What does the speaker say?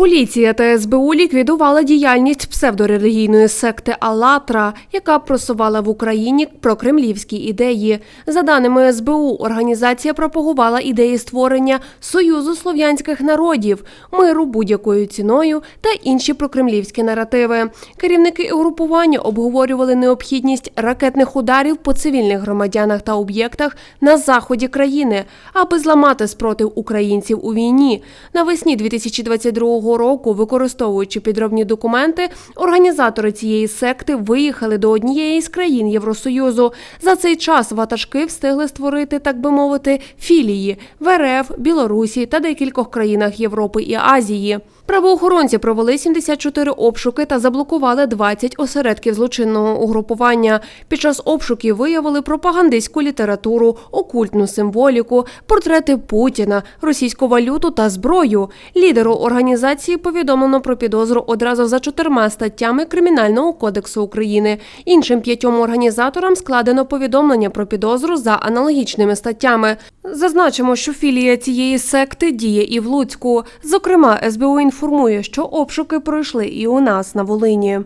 Поліція та СБУ ліквідувала діяльність псевдорелігійної секти «АЛЛАТРА», яка просувала в Україні прокремлівські ідеї. За даними СБУ, організація пропагувала ідеї створення Союзу слов'янських народів, миру будь-якою ціною та інші прокремлівські наративи. Керівники угрупування обговорювали необхідність ракетних ударів по цивільних громадянах та об'єктах на заході країни, аби зламати спротив українців у війні. Навесні 2022 року, використовуючи підробні документи, організатори цієї секти виїхали до однієї з країн Євросоюзу. За цей час ватажки встигли створити, так би мовити, філії в РФ, Білорусі та декількох країнах Європи і Азії. Правоохоронці провели 74 обшуки та заблокували 20 осередків злочинного угрупування. Під час обшуків виявили пропагандистську літературу, окультну символіку, портрети Путіна, російську валюту та зброю. Лідеру організації повідомлено про підозру одразу за чотирма статтями Кримінального кодексу України. Іншим п'ятьом організаторам складено повідомлення про підозру за аналогічними статтями. Зазначимо, що філія цієї секти діє і в Луцьку. Зокрема, СБУ інформує, що обшуки пройшли і у нас на Волині.